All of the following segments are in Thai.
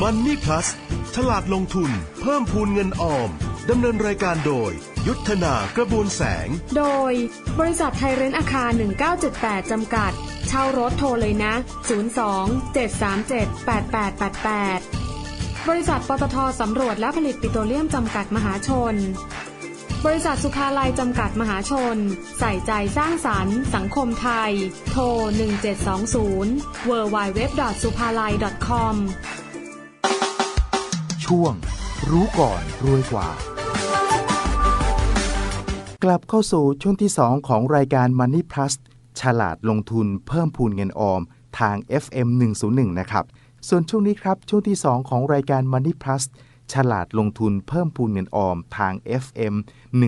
มันนี่พลัสฉลาดลงทุน เพิ่มพูนเงินออม ดำเนินรายการโดย ยุทธนากระบวนแสง โดย บริษัทไทยเรนท์อาคาร 1978 จำกัด เช่ารถโทรเลยนะ 02 737 8888 บริษัทปตทสำรวจและผลิตปิโตรเลียมจำกัดมหาชน บริษัทสุขาลัยจำกัดมหาชน ใส่ใจสร้างสรรค์ สังคมไทย โทร 1720 w w w s u p a l a i com ช่วง รู้ก่อนรวยกว่า กลับเข้าสู่ช่วงที่ 2 ของรายการ Money Plus ฉลาดลงทุนเพิ่มพูนเงินออมทาง FM 101 นะครับ ส่วนช่วงนี้ครับ ช่วงที่ 2 ของรายการ Money Plus ฉลาดลงทุนเพิ่มพูนเงินออมทาง FM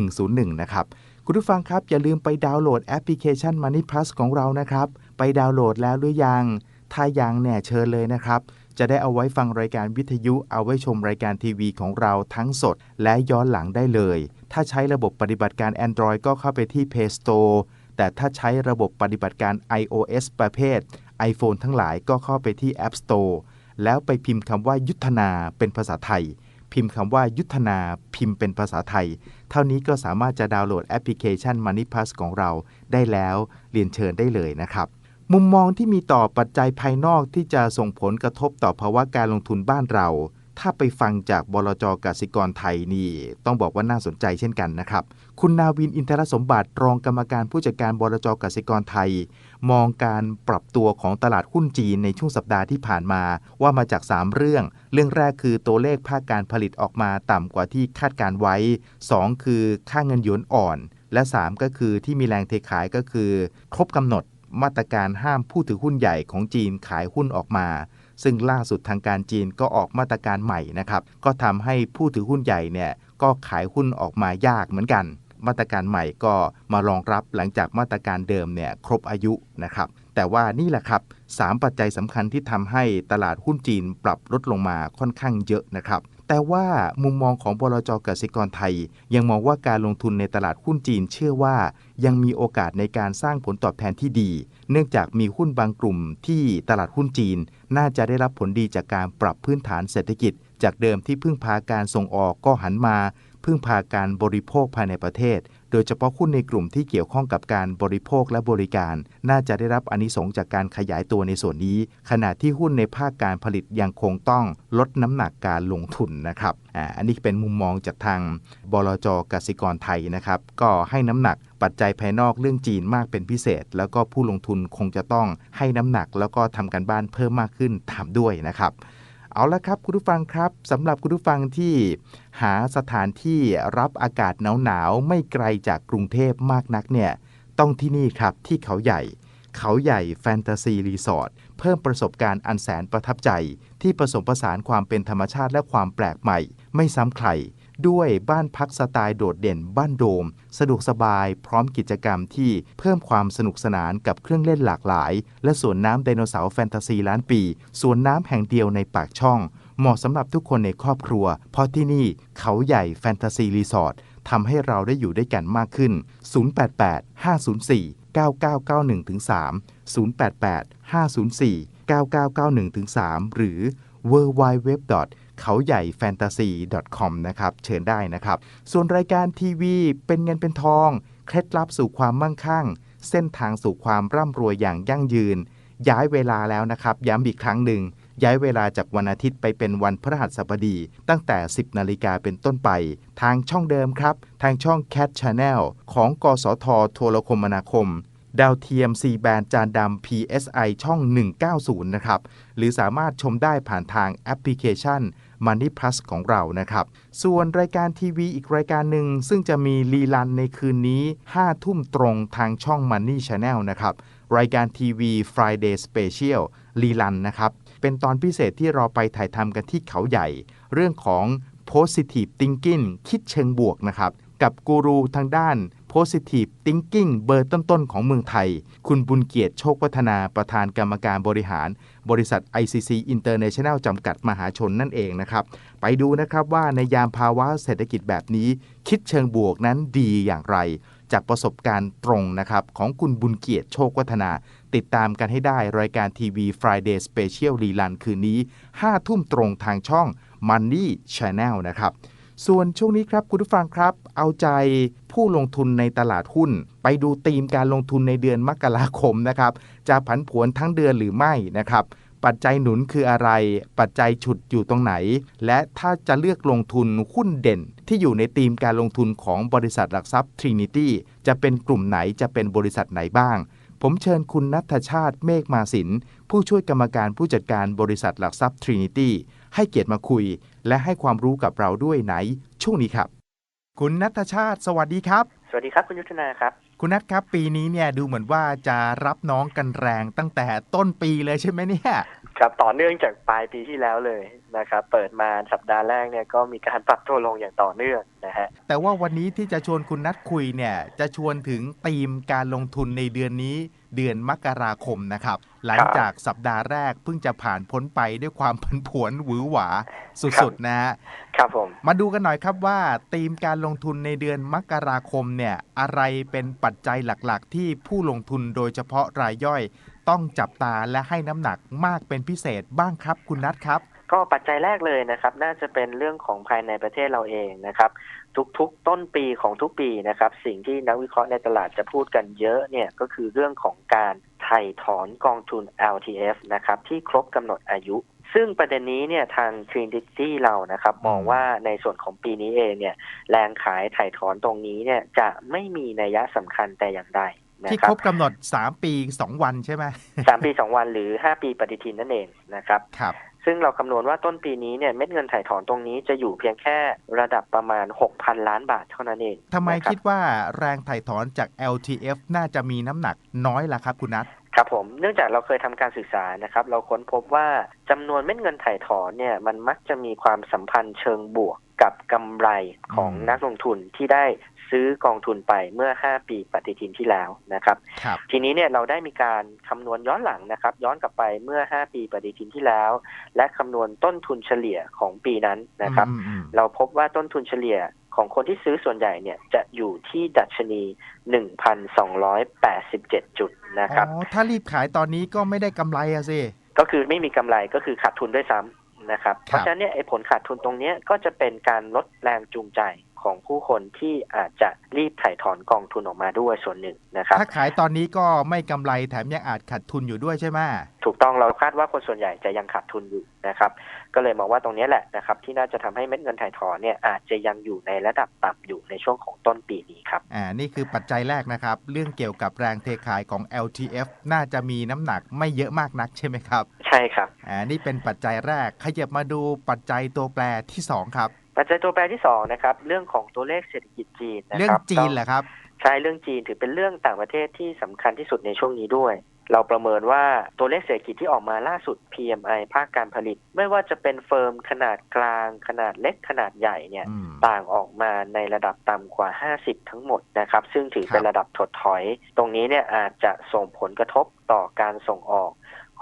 101 นะครับ คุณผู้ฟังครับ อย่าลืมไปดาวน์โหลดแอปพลิเคชัน Money Plus ของเรานะครับ ไปดาวน์โหลดแล้วหรือยัง ถ้ายังเนี่ยเชิญเลยนะครับ จะได้เอาไว้ฟังรายการวิทยุเอาไว้ชมรายการทีวีของเราทั้งสด และย้อนหลังได้เลย ถ้าใช้ระบบปฏิบัติการ Android ก็เข้าไปที่ Play Store แต่ถ้าใช้ระบบปฏิบัติการ iOS ประเภท iPhone ทั้งหลายก็เข้าไปที่ App Store แล้วไปพิมพ์คำว่ายุทธนาเป็นภาษาไทย พิมพ์คำว่ายุทธนาพิมพ์เป็นภาษาไทย เท่านี้ก็สามารถจะดาวน์โหลดแอปพลิเคชัน Money Plus ของเราได้แล้วเรียนเชิญได้เลยนะครับ มุมมองที่มีต่อปัจจัยภายนอกที่จะส่งผลกระทบต่อภาวะการลงทุนบ้านเรา ถ้าไปฟังจากบลจกสิกรไทยนี่ ต้องบอกว่าน่าสนใจเช่นกันนะครับ คุณนาวินอินทรสมบัติรองกรรมการผู้จัดการบลจกสิกรไทย มองการปรับตัวของตลาดหุ้นจีนในช่วงสัปดาห์ที่ผ่านมา ว่ามาจาก 3 เรื่อง เรื่องแรกคือตัวเลขภาคการผลิตออกมาต่ำกว่าที่คาดการไว้ 2 คือค่าเงินหยวนอ่อนและ 3 ก็คือที่มีแรงเทขายก็คือ ครบกำหนด มาตรการห้ามผู้ถือหุ้นใหญ่ของจีนขายหุ้นออกมา ซึ่งล่าสุดทางการจีนก็ออกมาตรการใหม่นะครับก็ทำให้ผู้ถือหุ้นใหญ่เนี่ยก็ขายหุ้นออกมายากเหมือนกัน มาตรการใหม่ก็มารองรับหลังจากมาตรการเดิมเนี่ยครบอายุนะครับแต่ว่านี่แหละครับ3ปัจจัยสำคัญที่ทำให้ตลาดหุ้นจีนปรับลดลงมาค่อนข้างเยอะนะครับ แต่ว่ามุมมองของบลจกสิกรไทย ยังมองว่าการลงทุนในตลาดหุ้นจีนเชื่อว่า ยังมีโอกาสในการสร้างผลตอบแทนที่ดี เนื่องจากมีหุ้นบางกลุ่มที่ตลาดหุ้นจีน น่าจะได้รับผลดีจากการปรับพื้นฐานเศรษฐกิจ จากเดิมที่พึ่งพาการส่งออกก็หันมา พึ่งพาการบริโภคภายในประเทศ โดยเฉพาะหุ้นในกลุ่มที่เกี่ยวข้องกับการบริโภคและบริการ น่าจะได้รับอนิสงจากการขยายตัวในส่วนนี้ ขณะที่หุ้นในภาคการผลิตยังคงต้องลดน้ำหนักการลงทุนนะครับอันนี้เป็นมุมมองจากทางบลจกสิกรไทยนะครับ ก็ให้น้ำหนักปัจจัยภายนอกเรื่องจีนมากเป็นพิเศษ แล้วก็ผู้ลงทุนคงจะต้องให้น้ำหนัก แล้วก็ทำการบ้านเพิ่มมากขึ้นตามด้วยนะครับเอาละครับคุณผู้ฟังครับสำหรับคุณผู้ฟังที่ หาสถานที่รับอากาศหนาวๆไม่ไกลจากกรุงเทพมากนักเนี่ยต้องที่นี่ครับที่เขาใหญ่ เขาใหญ่แฟนตาซีรีสอร์ทเพิ่มประสบการณ์อันแสนประทับใจ ที่ผสมผสานความเป็นธรรมชาติและความแปลกใหม่ ไม่ซ้ำใครด้วยบ้านพักสไตล์โดดเด่นบ้านโดม สะดวกสบายพร้อมกิจกรรมที่เพิ่มความสนุกสนานกับเครื่องเล่นหลากหลาย และสวนน้ำไดโนเสาร์แฟนตาซีล้านปี สวนน้ำแห่งเดียวในปากช่อง เหมาะสำหรับทุกคนในครอบครัว เพราะที่นี่เขาใหญ่แฟนตาซีรีสอร์ททำให้เราได้อยู่ด้วยกันมากขึ้น 088 504 9991ถึง3 088 504 9991ถึง3หรือ w w w เขาใหญ่ fantasy com นะครับ เชิญได้นะครับ ส่วนรายการทีวีเป็นเงินเป็นทอง เคล็ดลับสู่ความมั่งคั่ง เส้นทางสู่ความร่ำรวยอย่างยั่งยืน ย้ายเวลาแล้วนะครับ ย้ำอีกครั้งหนึ่ง ย้ายเวลาจากวันอาทิตย์ไปเป็นวันพฤหัสบดี ตั้งแต่ 10 นาฬิกาเป็นต้นไป ทางช่องเดิมครับ ทางช่อง Cat Channel ของ กสทโทรคมนาคม ดาวเทียม C แบนจานดำ PSI ช่อง 190 นะครับ หรือสามารถชมได้ผ่านทางแอปพลิเคชัน Money Plus ของเรานะครับ ส่วนรายการทีวีอีกรายการหนึ่ง ซึ่งจะมีรีลันในคืนนี้ 5 ทุ่มตรงทางช่อง Money Channel นะครับ รายการทีวี Friday Special รีลันนะครับ เป็นตอนพิเศษที่เราไปถ่ายทำกันที่เขาใหญ่ เรื่องของ Positive Thinking คิดเชิงบวกนะครับกับกูรูทางด้าน Positive Thinking เบอร์ต้นๆ ของเมืองไทย คุณบุญเกียรติโชควัฒนาประธานกรรมการบริหาร บริษัท ICC International จำกัดมหาชนนั่นเองนะครับ ไปดูนะครับว่าในยามภาวะเศรษฐกิจแบบนี้ คิดเชิงบวกนั้นดีอย่างไร จากประสบการณ์ตรงนะครับ ของคุณบุญเกียรติโชควัฒนา ติดตามกันให้ได้รายการทีวี Friday Special รีลันคืนนี้ 5 ทุ่มตรงทางช่อง Money Channel นะครับส่วนช่วงนี้ครับคุณผู้ฟังครับ เอาใจผู้ลงทุนในตลาดหุ้น ไปดูธีมการลงทุนในเดือนมกราคมนะครับจะผันผวนทั้งเดือนหรือไม่นะครับ ปัจจัยหนุนคืออะไร ปัจจัยฉุดอยู่ตรงไหน และถ้าจะเลือกลงทุนหุ้นเด่น ที่อยู่ในธีมการลงทุนของบริษัทหลักทรัพย์ Trinity จะเป็นกลุ่มไหนจะเป็นบริษัทไหนบ้าง ผมเชิญคุณนัทชาติเมฆมาสิน ผู้ช่วยกรรมการผู้จัดการบริษัทหลักทรัพย์ Trinity ให้เกียรติมาคุย และให้ความรู้กับเราด้วยไหน ช่วงนี้ครับ คุณนัทชาติ สวัสดีครับ สวัสดีครับคุณยุทธนาครับ คุณนัทครับ ปีนี้เนี่ยดูเหมือนว่าจะรับน้องกันแรงตั้งแต่ต้นปีเลยใช่ไหมเนี่ย ครับต่อเนื่องจากปลายปีที่แล้วเลยนะครับเปิดมาสัปดาห์แรกเนี่ยก็มีการปรับตัวลงอย่างต่อเนื่องนะฮะแต่ว่าวันนี้ที่จะชวนคุณนัทคุยเนี่ยจะชวนถึงธีมการลงทุนในเดือนนี้เดือนมกราคมนะครับ หลังจากสัปดาห์แรกเพิ่งจะผ่านพ้นไปด้วยความผันผวนหวือหวาสุดๆนะฮะ ครับผม มาดูกันหน่อยครับว่าธีมการลงทุนในเดือนมกราคมเนี่ยอะไรเป็นปัจจัยหลักๆ ที่ผู้ลงทุนโดยเฉพาะรายย่อย ต้องจับตาและให้น้ำหนักมากเป็นพิเศษบ้างครับคุณนัทครับ ก็ปัจจัยแรกเลยนะครับ น่าจะเป็นเรื่องของภายในประเทศเราเองนะครับ ทุกๆ ต้นปีของทุกปีนะครับ สิ่งที่นักวิเคราะห์ในตลาดจะพูดกันเยอะเนี่ยก็คือเรื่องของการไถ่ถอนกองทุน LTF นะครับที่ครบกำหนดอายุ ซึ่งประเด็นนี้เนี่ยทาง Trinity เรานะครับ มองว่าในส่วนของปีนี้เองเนี่ย แรงขายไถ่ถอนตรงนี้เนี่ยจะไม่มีนัยสำคัญแต่อย่างใดนะที่ครัคบรบกำหนด 3 ปี 2 วันใช่ไหมสามปีสองวันหรือห้าปีปฏิทินนั่นเองนะครับครับ ซึ่งเราคำนวณว่าต้นปีนี้เนี่ยเม็ดเงินถ่ายถอนตรงนี้จะอยู่เพียงแค่ระดับประมาณ 6,000 ล้านบาทเท่านั้นเองทำไมนะรับคิดว่าแรงถ่ายถอนจาก LTF น่าจะมีน้ำหนักน้อยล่ะครับคุณนัท ครับผมเนื่องจากเราเคยทำการศึกษานะครับ เราค้นพบว่าจำนวนเม็ดเงินถ่ายถอนเนี่ยมันมักจะมีความสัมพันธ์เชิงบวกกับกำไรของอืมนักลงทุนที่ได้ซื้อกองทุนไปเมื่อ 5 ปีปฏิทินที่แล้วนะครับครับทีนี้เนี่ยเราได้มีการคำนวณย้อนหลังนะครับ ย้อนกลับไปเมื่อ 5 ปีปฏิทินที่แล้ว และคำนวณต้นทุนเฉลี่ยของปีนั้นนะครับอืมอืมเราพบว่าต้นทุนเฉลี่ย ของคนที่ซื้อส่วนใหญ่เนี่ยจะอยู่ที่ดัชนี 1,287 จุดนะครับอ๋อถ้ารีบขายตอนนี้ก็ไม่ได้กำไรอะสิ ก็คือไม่มีกำไรก็คือขาดทุนด้วยซ้ำนะครับ เพราะฉะนั้นเนี่ยไอ้ผลขาดทุนตรงเนี้ยก็จะเป็นการลดแรงจูงใจ ของผู้คนที่อาจจะรีบถ่ายถอนกองทุนออกมาด้วยส่วนหนึ่งนะครับ ถ้าขายตอนนี้ก็ไม่กำไรแถมยังอาจขาดทุนอยู่ด้วยใช่ไหมถูกต้องเราคาดว่าคนส่วนใหญ่จะยังขาดทุนอยู่นะครับ ก็เลยมองว่าตรงนี้แหละนะครับ ที่น่าจะทำให้เม็ดเงินถ่ายถอนเนี่ยอาจจะยังอยู่ในระดับต่ำอยู่ในช่วงของต้นปีนี้ครับอ่านี่คือปัจจัยแรกนะครับ เรื่องเกี่ยวกับแรงเทขายของ LTF น่าจะมีน้ำหนักไม่เยอะมากนักใช่ไหมครับ ใช่ครับอ่านี่เป็นปัจจัยแรกขยับมาดูปัจจัยตัวแปรที่ 2 ครับ ปัจจัยตัวแปรที่สองนะครับ เรื่องของตัวเลขเศรษฐกิจจีนนะเรื่อคงรับจีนเหรอครับ ใช่เรื่องจีนถือเป็นเรื่องต่างประเทศที่สำคัญที่สุดในช่วงนี้ด้วยเราประเมินว่าตัวเลขเศรษฐกิจที่ออกมาล่าสุด PMI ภาคการผลิต ไม่ว่าจะเป็นเฟิร์มขนาดกลาง ขนาดเล็กขนาดใหญ่เนี่ยอืมต่างออกมาในระดับต่ำกว่า 50 ทั้งหมดนะครับ ซึ่งถือเป็นครับระดับถดถอย ตรงนี้เนี่ยอาจจะส่งผลกระทบต่อการส่งออก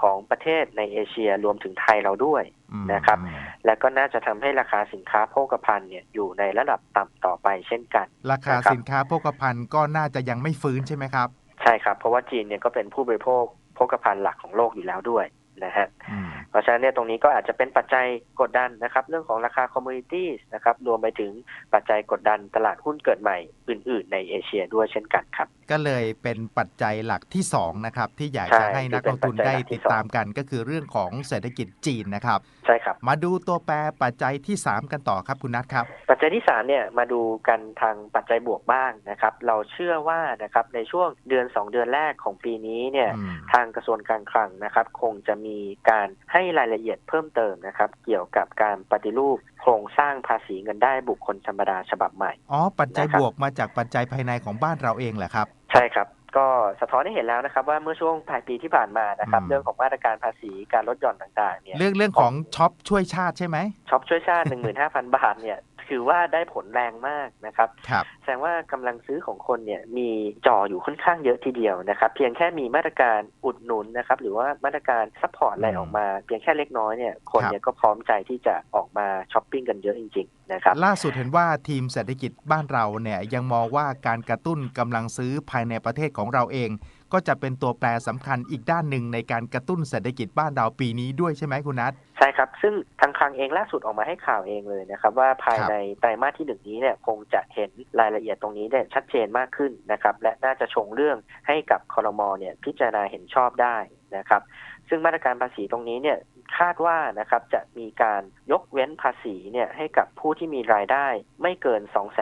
ของประเทศในเอเชียรวมถึงไทยเราด้วยอืมนะครับอืม และก็น่าจะทำให้ราคาสินค้าโภคภัณฑ์เนี่ยอยู่ในระดับต่ำต่อไปเช่นกัน ราคานะครับสินค้าโภคภัณฑ์ก็น่าจะยังไม่ฟื้นใช่ไหมครับ ใช่ครับ เพราะว่าจีนเนี่ยก็เป็นผู้บริโภคโภคภัณฑ์หลักของโลกอยู่แล้วด้วยนะฮะอืมเพราะฉะนั้นเนี่ยตรงนี้ก็อาจจะเป็นปัจจัยกดดันนะครับ เรื่องของราคาคอมมูนิตี้นะครับรวมไปถึงปัจจัยกดดันตลาดหุ้นเกิดใหม่อื่น ๆ ในเอเชียด้วยเช่นกันครับ ก็เลยเป็นปัจจัยหลักที่2นะครับที่อยากใช่จะให้นักลงทุนที่เป็นปัจจัยได้หลักที่ติดตามกันก็คือเรื่องของเศรษฐกิจจีนนะครับ ใช่ครับ มาดูตัวแปรปัจจัยที่ 3 กันต่อครับคุณนัทครับ ปัจจัยที่สามเนี่ยมาดูกันทางปัจจัยบวกบ้างนะครับ เราเชื่อว่านะครับในช่วงเดือน 2 เดือนแรกของปีนี้เนี่ยอืมทางกระทรวงการคลังนะครับ คงจะมีการให้รายละเอียดเพิ่มเติมนะครับ เกี่ยวกับการปฏิรูปโครงสร้างภาษีเงินได้บุคคลธรรมดาฉบับใหม่ อ๋อ ปัจจัยนะครับบวกมาจากปัจจัยภายในของบ้านเราเองแหละครับ ใช่ครับ ก็สะท้อนให้เห็นแล้วนะครับ ว่าเมื่อช่วงปลายปีที่ผ่านมานะครับอืมเรื่องของมาตรการภาษีการลดหย่อนต่างๆเนี่ยเรื่องเรื่องของช็อปช่วยชาติใช่ไหมช็อปช่วยชาติ15,000บาทเนี่ย ถือว่าได้ผลแรงมากนะครับครับแสดงว่ากำลังซื้อของคนเนี่ยมีจ่ออยู่ค่อนข้างเยอะทีเดียวนะครับ เพียงแค่มีมาตรการอุดหนุนนะครับ หรือว่ามาตรการซัพพอร์ตอะไรอืมออกมา เพียงแค่เล็กน้อยเนี่ยคนเนี่ยก็พร้อมใจที่จะออกมาช้อปปิ้งกันเยอะจริง ๆ นะครับ ล่าสุดเห็นว่าทีมเศรษฐกิจบ้านเราเนี่ยยังมองว่าการกระตุ้นกำลังซื้อภายในประเทศของเราเอง ก็จะเป็นตัวแปรสำคัญอีกด้านหนึ่งในการกระตุ้นเศรษฐกิจบ้านเราปีนี้ด้วยใช่ไหมคุณนัทใช่ครับ ซึ่งทางคลังเองล่าสุดออกมาให้ข่าวเองเลยนะครับ ว่าภายในไตรมาสที่หนึ่งนี้เนี่ยคงจะเห็นรายละเอียดตรงนี้เนี่ยชัดเจนมากขึ้นนะครับ และน่าจะชงเรื่องให้กับคอรมอเนี่ยพิจารณาเห็นชอบได้นะครับ ซึ่งมาตรการภาษีตรงนี้เนี่ย คาดว่านะครับจะมีการยกเว้นภาษีเนี่ยให้กับผู้ที่มีรายได้ไม่เกิน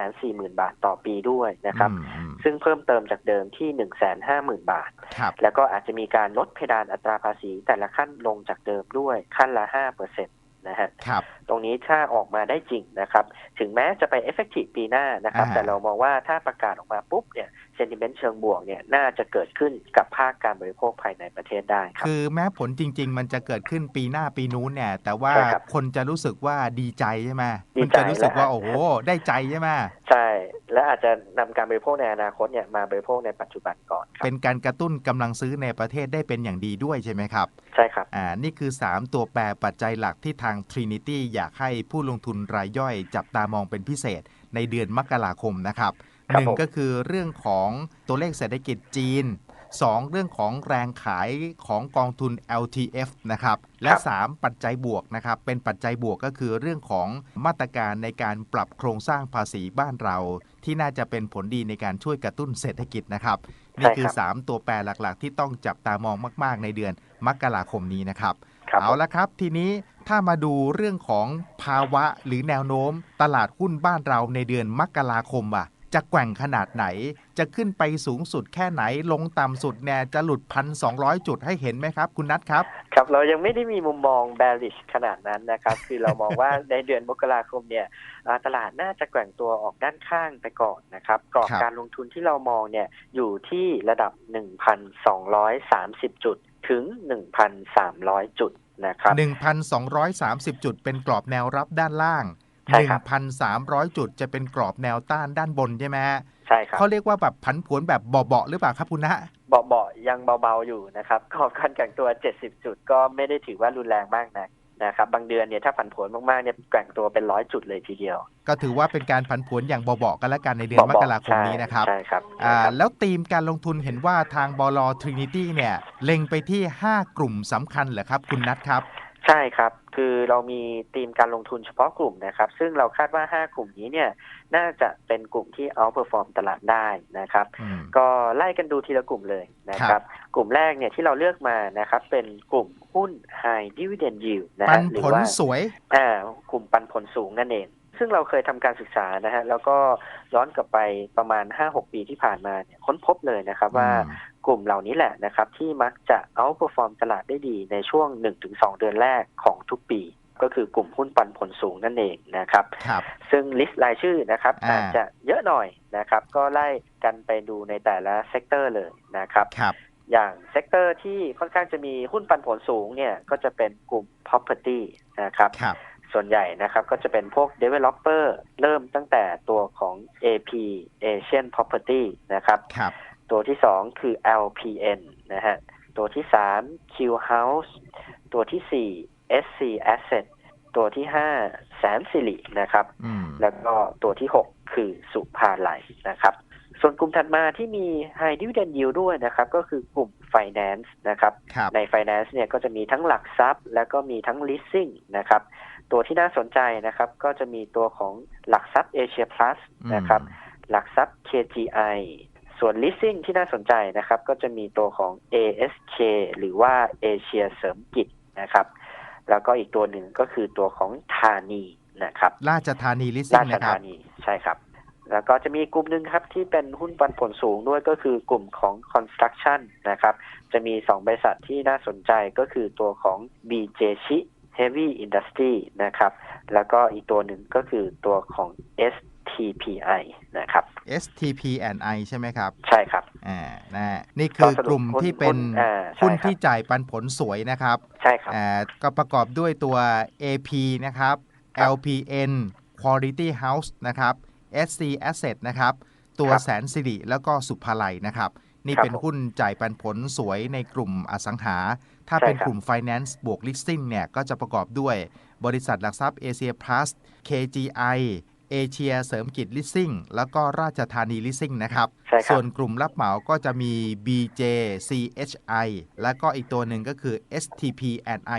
240,000 บาทต่อปีด้วยนะครับอืมอืมซึ่งเพิ่มเติมจากเดิมที่ 150,000 บาทครับแล้วก็อาจจะมีการลดเพดานอัตราภาษีแต่ละขั้นลงจากเดิมด้วยขั้นละ 5%นะฮะครับตรงนี้ถ้าออกมาได้จริงนะครับ ถึงแม้จะไปเอฟเฟกตีปีหน้านะครับอ่าแต่เรามองว่าถ้าประกาศออกมาปุ๊บเนี่ย เซนติเมนต์เชิงบวกเนี่ยน่าจะเกิดขึ้นกับภาคการบริโภคภายในประเทศได้ครับ คือแม้ผลจริง ๆ มันจะเกิดขึ้นปีหน้าปีนู้นเนี่ย แต่ว่าใช่ครับคนจะรู้สึกว่าดีใจใช่ไหมดีมัใจจะรู้สึกว่าและโอ้โหได้ใจใช่ไหมใช่ และอาจจะนำการบริโภคในอนาคตเนี่ยมาบริโภคในปัจจุบันก่อนครับเป็นการกระตุ้นกำลังซื้อในประเทศได้เป็นอย่างดีด้วยใช่ไหมครับ ใช่ครับอ่านี่คือ 3 ตัวแปรปัจจัยหลักที่ทาง Trinity อยากให้ผู้ลงทุนรายย่อยจับตามองเป็นพิเศษในเดือนมกราคมนะครับครับ หนึ่งผมก็คือเรื่องของตัวเลขเศรษฐกิจจีน 2 เรื่องของแรงขายของกองทุน LTF นะครับและ 3 ปัจจัยบวกนะครับเป็นปัจจัยบวกก็คือเรื่องของมาตรการในการปรับโครงสร้างภาษีบ้านเรา ที่น่าจะเป็นผลดีในการช่วยกระตุ้นเศรษฐกิจนะครับนี่คือใช่ครับ3ตัวแปรหลักๆ ที่ต้องจับตามองมาก ๆ ในเดือนมกราคมนี้นะครับครับเอาละครับ ทีนี้ถ้ามาดูเรื่องของภาวะหรือแนวโน้มตลาดหุ้นบ้านเราในเดือนมกราคมอะ จะแกว่งขนาดไหน จะขึ้นไปสูงสุดแค่ไหน ลงต่ำสุดแน่จะหลุดพันสองจุดให้เห็นไหมครับ คุณนัทครับ ครับเรายังไม่ได้มีมุมมอง bearish ขนาดนั้นนะครับ คือเรามองว่าในเดือนมกราคมเนี่ยอ่าตลาดน่าจะแกว่งตัวออกด้านข้างไปก่อนนะครับกรอบครับการลงทุนที่เรามองเนี่ยอยู่ที่ระดับ 1,230 จุดถึง 1,300 จุดนะครับ1,230 จุดเป็นกรอบแนวรับด้านล่างใช่ครับ 1,300 จุดจะเป็นกรอบแนวต้านด้านบนใช่ไหมฮะใช่ครับเขาเรียกว่าแบบผันผวนแบบเบาๆหรือเปล่าครับคุณนะเบาๆยังเบาๆอยู่นะครับกรอบการแกว่งตัว 70 จุดก็ไม่ได้ถือว่ารุนแรงมากนักนะครับบางเดือนเนี่ยถ้าผันผวนมากๆเนี่ยแกว่งตัวเป็นร้อยจุดเลยทีเดียว ก็ถือว่าเป็นการผันผวนอย่างเบาๆกันแล้วกันในเดือนมกราคมนี้นะครับใช่ครับอ่าใช่ครับแล้วธีมการลงทุนเห็นว่าทางบลทรินิตี้เนี่ยเล็งไปที่ 5 กลุ่มสำคัญเหรอครับ คุณนัทครับ ใช่ครับ คือเรามีธีมการลงทุนเฉพาะกลุ่มนะครับ ซึ่งเราคาดว่า 5 กลุ่มนี้เนี่ยน่าจะเป็นกลุ่มที่ outperform ตลาดได้นะครับอืมก็ไล่กันดูทีละกลุ่มเลยนะคครัรับบกลุ่มแรกเนี่ยที่เราเลือกมานะครับ เป็นกลุ่มหุ้น high dividend yield นะปัฮะนหรืผลว่าสวยอ่ากลุ่มปันผลสูงนั่นเอง ซึ่งเราเคยทำการศึกษานะฮะแล้วก็ย้อนกลับไปประมาณ 5-6 ปีที่ผ่านมาเนี่ยค้นพบเลยนะครับว่าอืมกลุ่มเหล่านี้แหละนะครับ ที่มักจะ outperform ตลาดได้ดีในช่วง 1-2 เดือนแรกของทุกปี ก็คือกลุ่มหุ้นปันผลสูงนั่นเองนะครับครับซึ่งลิสต์รายชื่อนะครับอ่าอาจจะเยอะหน่อยนะครับ ก็ไล่กันไปดูในแต่ละเซกเตอร์เลยนะครับครับอย่างเซกเตอร์ที่ค่อนข้างจะมีหุ้นปันผลสูงเนี่ยก็จะเป็นกลุ่ม property นะครับครับ ส่วนใหญ่นะครับ ก็จะเป็นพวก developer เริ่มตั้งแต่ตัวของ AP Asian Property นะครับครับตัวที่ 2 คือ LPN นะฮะตัวที่ 3 Q House ตัวทีสี่4 SC Asset ตัวที่ 5 แสนสิรินะครับอืมแล้วก็ตัวที่ 6 คือสุภาลัยนะครับส่วนกลุ่มถัดมาที่มี High Dividend Yield ด้วยนะครับ ก็คือกลุ่ม Finance นะครับครับใน Finance เนี่ยก็จะมีทั้งหลักทรัพย์ แล้วก็มีทั้ง Leasing นะครับ ตัวที่น่าสนใจนะครับ ก็จะมีตัวของหลักทรัพย์ Asia Plus นะครับ หลักทรัพย์ KGI ส่วน leasing ที่น่าสนใจนะครับ ก็จะมีตัวของ ASK หรือว่าเอเชียเสริมกิจนะครับ แล้วก็อีกตัวหนึ่งก็คือตัวของธานีนะครับ ราชธานีลิสซิ่รางชนะครับธานีใช่ครับ แล้วก็จะมีกลุ่มหนึ่งครับที่เป็นหุ้นปันผลสูงด้วยก็คือกลุ่มของ construction นะครับ จะมี 2 บริษัทที่น่าสนใจก็คือตัวของ BJ ชิ Heavy Industry นะครับ แล้วก็อีกตัวหนึ่งก็คือตัวของ STPI นะครับ STP and I ใช่ไหมครับ ใช่ครับอ่านะนี่คือกลุ่มที่เป็นหุ้นอ่าใช่หุ้นครับที่จ่ายปันผลสวยนะครับ ใช่ครับอ่าก็ประกอบด้วยตัว AP นะครับครับ LPN Quality House นะครับ SC Asset นะครับ ตัวครับแสนสิริแล้วก็สุภาลัยนะครับนี่ครับเป็นหุ้นจ่ายปันผลสวยในกลุ่มอสังหา ถ้าใช่เป็นครับกลุ่ม Finance บวก Listing เนี่ยก็จะประกอบด้วย บริษัทหลักทรัพย์ Asia Plus KGI เอเชียเสริมกิจลิสซิ่งแล้วก็ราชธานีลิสซิ่งนะครับใช่ครับส่วนกลุ่มรับเหมาก็จะมี BJ CHI แล้วก็อีกตัวหนึ่งก็คือ STP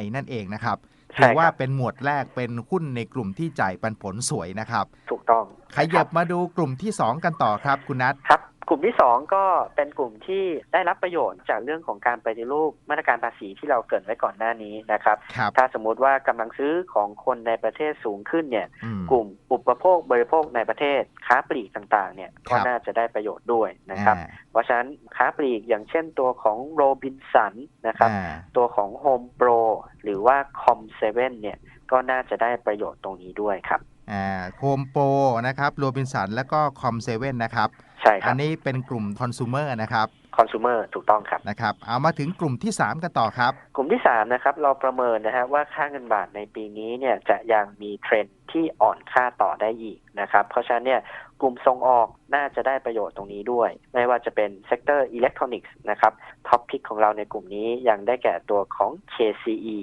I นั่นเองนะครับใช่ถือว่าครับเป็นหมวดแรกเป็นหุ้นในกลุ่มที่จ่ายปันผลสวยนะครับ ถูกต้อง ขยับมาดูกลุ่มที่ 2 กันต่อครับคุณนัทครับ กลุ่มที่สองก็เป็นกลุ่มที่ได้รับประโยชน์จากเรื่องของการปฏิรูปมาตรการภาษีที่เราเกริดไว้ก่อนหน้านี้นะครับครับถ้าสมมุติว่ากำลังซื้อของคนในประเทศสูงขึ้นเนี่ยอืมกลุ่มอุปโภคบริโภคในประเทศค้าปลีกต่างๆเนี่ยครัก็บน่าจะได้ประโยชน์ด้วยนะครับอ่าเพราะฉะนั้นค้าปลีกอย่างเช่นตัวของโรบินสันนะครับอ่าตัวของ Home Pro หรือว่า Com 7เนี่ยก็น่าจะได้ประโยชน์ตรงนี้ด้วยครับอ่าโฮมโปรนะครับโรบินสันแล้วก็คอมเซเว่นนะครับ ใช่คอัรับนนี้เป็นกลุ่มคอน sumer นะครับคอน sumer ถูกต้องครับนะครับ เอามาถึงกลุ่มที่ 3 กันต่อครับ กลุ่มที่สามนะครับเราประเมินนะฮะว่าค่าเงินบาทในปีนี้เนี่ยจะยังมีเทรนด์ที่อ่อนค่าต่อได้อีกนะครับ เพราะฉะนั้นเนี่ยกลุ่มส่งออกน่าจะได้ประโยชน์ตรงนี้ด้วย ไม่ว่าจะเป็นเซกเตอร์อิเล็กทรอนิกส์นะครับท็อปพิกของเราในกลุ่มนี้ยังได้แก่ตัวของ KCE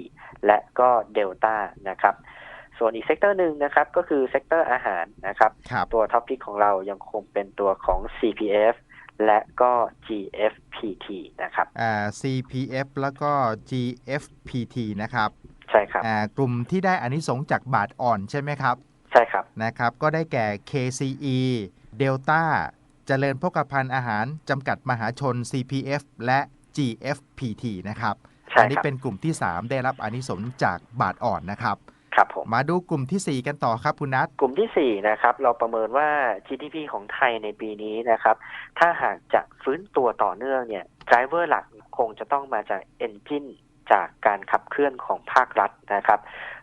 และก็ Delta นะครับ ส่วนอีกเซกเตอร์หนึ่งนะครับก็คือเซกเตอร์อาหารนะครับครับตัวท็อปพิกของเรายังคงเป็นตัวของ CPF และก็ GFPT นะครับอ่า CPF แล้วก็ GFPT นะครับ ใช่ครับอ่ากลุ่มที่ได้อานิสงส์จากบาทอ่อนใช่ไหมครับ ใช่ครับนะครับ ก็ได้แก่ KCE Delta เจริญพกพันธ์อาหารจำกัดมหาชน CPF และ GFPT นะครับใช่อันี้ครับเป็นกลุ่มที่ 3 ได้รับอานิสงส์จากบาทอ่อนนะครับ ครับผมมาดูกลุ่มทีสี่ 4 กันต่อครับคุณนัทกลุ่มที่ 4 นะครับ เราประเมินว่า GDP ของไทยในปีนี้นะครับ ถ้าหากจะฟื้นตัวต่อเนื่องเนี่ยไดรเวอร์หลักคงจะต้องมาจาก Engine จากการขับเคลื่อนของภาครัฐนะครับ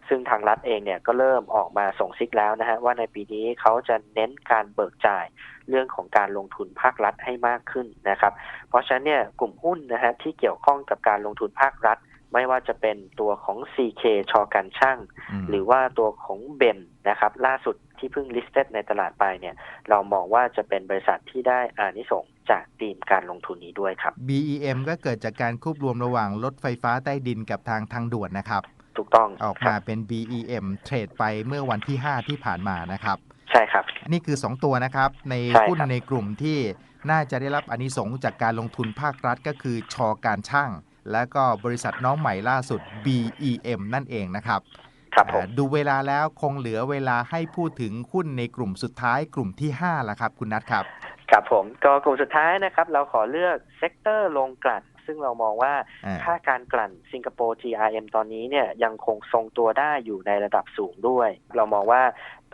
ซึ่งทางรัฐเองเนี่ยก็เริ่มออกมาส่งซิกแล้วนะฮะว่าในปีนี้เขาจะเน้นการเบิกจ่ายเรื่องของการลงทุนภาครัฐให้มากขึ้นนะครับ เพราะฉะนั้นเนี่ยกลุ่มหุ้นนะฮะที่เกี่ยวข้องกับการลงทุนภาครัฐ ไม่ว่าจะเป็นตัวของ CK ชอการช่างมหรือว่าตัวของเบมนะครับ ล่าสุดที่เพิ่ง listed ในตลาดไปเนี่ย เรามองว่าจะเป็นบริษัทที่ได้อานิสงส์จากธีมการลงทุนนี้ด้วยครับ BEM ก็เกิดจากการควบรวมระหว่างรถไฟฟ้าใต้ดินกับทางทางด่วนนะครับ ถูกต้องออกครัมาบเป็น BEM เทรดไปเมื่อวันที่ 5 ที่ผ่านมานะครับ ใช่ครับ นี่คือ 2 ตัวนะครับ ในใช่ครับหุ้นในกลุ่มที่น่าจะได้รับอานิสงส์จากการลงทุนภาครัฐก็คือชอการช่าง และก็บริษัทน้องใหม่ล่าสุด BEM นั่นเองนะครับครับผมอ่าดูเวลาแล้วคงเหลือเวลาให้พูดถึงหุ้นในกลุ่มสุดท้ายกลุ่มที่5ละครับ คุณนัทครับ ครับผมก็กลุ่มสุดท้ายนะครับ เราขอเลือกเซกเตอร์ลงกลั่น ซึ่งเรามองว่าอ่าค่าการกลั่นสิงคโปร์ GRM ตอนนี้เนี่ยยังคงทรงตัวได้อยู่ในระดับสูงด้วย เรามองว่า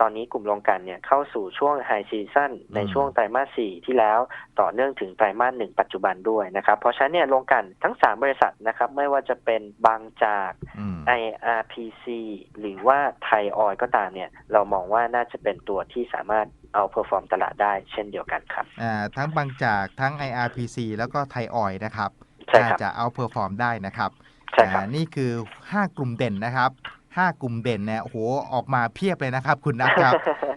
ตอนนี้กลุ่มลงกลั่นเนี่ยเข้าสู่ช่วงไฮซีซั่นในช่วงไตรมาส4ที่แล้วต่อเนื่องถึงไตรมาส1ปัจจุบันด้วยนะครับ เพราะฉะนั้นเนี่ยลงกลั่นทั้ง 3 บริษัทนะครับ ไม่ว่าจะเป็นบางจากอืม IRPC หรือว่าไทยออยก็ตามเนี่ยเรามองว่าน่าจะเป็นตัวที่สามารถเอาเพอร์ฟอร์มตลาดได้เช่นเดียวกันครับอ่าทั้งบางจากทั้ง IRPC แล้วก็ไทยออยนะครับใช่ครับน่า จะเอาเพอร์ฟอร์มได้นะครับใช่ครับอ่านี่คือ 5 กลุ่มเด่นนะครับ5กลุ่มเด่นเนี่ยโอ้โหออกมาเพียบเลยนะครับ คุณนัทครับ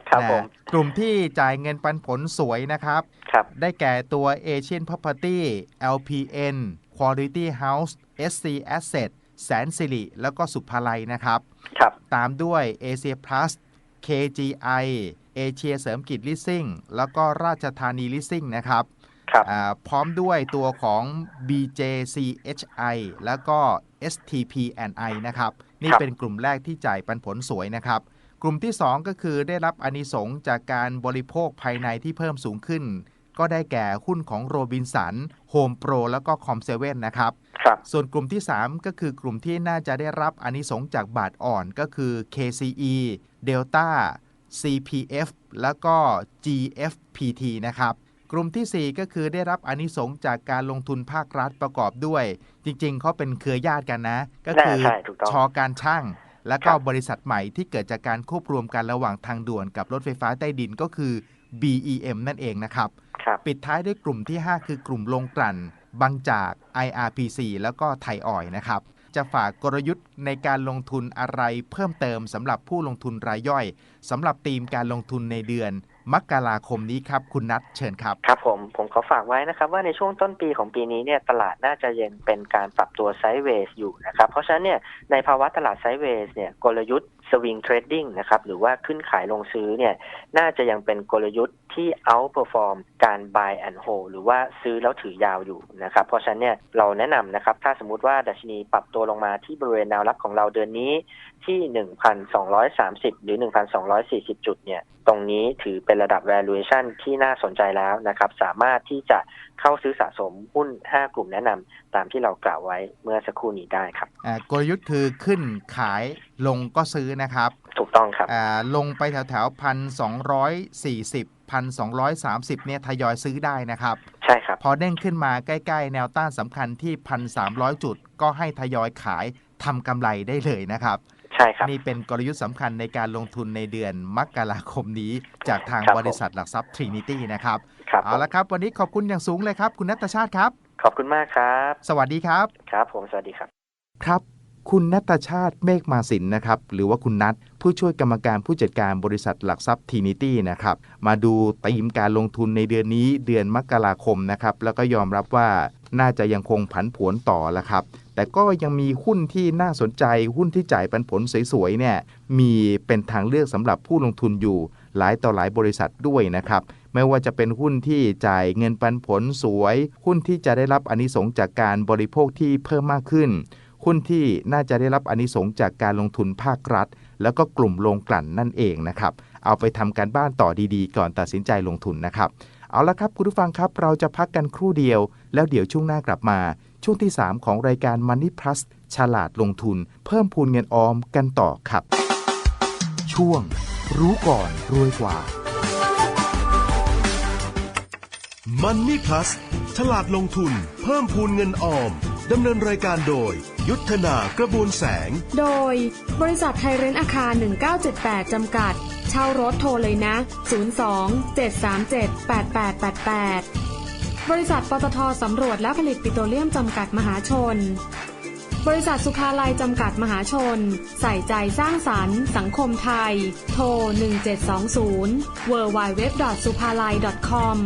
ครับผมนะกลุ่มที่จ่ายเงินปันผลสวยนะครับครับได้แก่ตัว Asian Property LPN Quality House SC Asset แสนสิริแล้วก็สุภาลัยนะครับครับ ตามด้วย Asia Plus KGI เอเชียเสริมกิจลิสซิ่งแล้วก็ราชธานีลิสซิ่งนะครับครับอ่า พร้อมด้วยตัวของ BJCHI แล้วก็ STPNI นะครับ นี่ครับเป็นกลุ่มแรกที่จ่ายปันผลสวยนะครับ กลุ่มที่ 2 ก็คือได้รับอานิสงส์จากการบริโภคภายในที่เพิ่มสูงขึ้น ก็ได้แก่หุ้นของโรบินสันโฮมโปรแล้วก็คอมเซเว่นนะครับครับส่วนกลุ่มที่ 3 ก็คือกลุ่มที่น่าจะได้รับอานิสงส์จากบาทอ่อนก็คือ KCE Delta CPF แล้วก็ GFPT นะครับ กลุ่มทีสี่ 4 ก็คือได้รับอานิสงส์จากการลงทุนภาครัฐประกอบด้วย จริง ๆเขาเป็นเครือญาติกันนะ ก็คือใช่ถูกต้องชอการช่าง แล้วก็ครับบริษัทใหม่ที่เกิดจากการควบรวมกันระหว่างทางด่วนกับรถไฟฟ้าใต้ดินก็คือ BEM นั่นเองนะครับครับปิดท้ายด้วยกลุ่มที่ 5 คือกลุ่มลงกลั่นบางจาก IRPC แล้วก็ไทยออยล์นะครับ จะฝากกลยุทธ์ในการลงทุนอะไรเพิ่มเติมสำหรับผู้ลงทุนรายย่อยสำหรับธีมการลงทุนในเดือน มกราคมนี้ครับ คุณนัทเชิญครับ ครับผมผมขอฝากไว้นะครับ ว่าในช่วงต้นปีของปีนี้เนี่ยตลาดน่าจะยังเป็นการปรับตัวไซด์เวย์อยู่นะครับ เพราะฉะนั้นเนี่ยในภาวะตลาดไซด์เวย์เนี่ยกลยุทธ์สวิงเทรดดิ้งนะครับหรือว่าขึ้นขายลงซื้อเนี่ยน่าจะยังเป็นกลยุทธ์ที่เอาเปรียบ การ buy and hold หรือว่าซื้อแล้วถือยาวอยู่นะครับ เพราะฉะนั้นเนี่ยเราแนะนำนะครับ ถ้าสมมุติว่าดัชนีปรับตัวลงมาที่บริเวณแนวรับของเราเดือนนี้ที่ 1,230 หรือ 1,240 จุดเนี่ย ตรงนี้ถือเป็นระดับ valuation ที่น่าสนใจแล้วนะครับ สามารถที่จะเข้าซื้อสะสมหุ้น 5 กลุ่มแนะนำตามที่เรากล่าวไว้เมื่อสักครู่นี้ได้ครับอ่ากลยุทธ์คือขึ้นขายลงก็ซื้อนะครับ ถูกต้องครับอ่าลงไปแถวแถวพันสองร้อยสี่สิบพันสองร้อยสามสิบเนี่ยทยอยซื้อได้นะครับ ใช่ครับ พอเด้งขึ้นมาใกล้ ๆ แนวต้านสำคัญที่พันสามร้อยจุด ก็ให้ทยอยขายทำกำไรได้เลยนะครับ ใช่ครับ นี่เป็นกลยุทธ์สำคัญในการลงทุนในเดือนมกราคมนี้ จากทางครับผมบริษัทหลักทรัพย์ Trinity นะครับ ครับ เอาละครับ วันนี้ขอบคุณอย่างสูงเลยครับ คุณนัตชาติครับ ขอบคุณมากครับ สวัสดีครับ ครับ ผมสวัสดีครับ ครับ คุณนัตชาติเมฆมาสินนะครับหรือว่าคุณนัทผู้ช่วยกรรมการผู้จัดการบริษัทหลักทรัพย์ทีนิตี้นะครับมาดูธีมการลงทุนในเดือนนี้เดือนมกราคมนะครับแล้วก็ยอมรับว่าน่าจะยังคงผันผวนต่อละครับ แต่ก็ยังมีหุ้นที่น่าสนใจหุ้นที่จ่ายปันผลสวยๆเนี่ยมีเป็นทางเลือกสำหรับผู้ลงทุนอยู่หลายต่อหลายบริษัทด้วยนะครับไม่ว่าจะเป็นหุ้นที่จ่ายเงินปันผลสวย หุ้นที่จะได้รับอนิสงจากการบริโภคที่เพิ่มมากขึ้น หุ้นที่น่าจะได้รับอนิสงจากการลงทุนภาครัฐ แล้วก็กลุ่มโรงกลั่นนั่นเองนะครับ เอาไปทำการบ้านต่อดีๆ ก่อนตัดสินใจลงทุนนะครับ เอาละครับคุณผู้ฟังครับ เราจะพักกันครู่เดียว แล้วเดี๋ยวช่วงหน้ากลับมา ช่วงที่ 3 ของรายการ Money Plus ฉลาดลงทุน เพิ่มพูนเงินออมกันต่อครับ ช่วง รู้ก่อนรวยกว่า Money Plus ฉลาดลงทุน เพิ่มพูนเงินออมดำเนินรายการโดย ยุทธนากระบวนแสง โดย บริษัทไทยเรนท์อาคาร 1978 จำกัด เช่ารถโทรเลยนะ 02 737 8888 บริษัทปตทสำรวจและผลิตปิโตรเลียมจำกัดมหาชน บริษัทสุขาลัยจำกัดมหาชน ใส่ใจสร้างสรรค์ สังคมไทย โทร 1720 w w w s u p a l a i c o m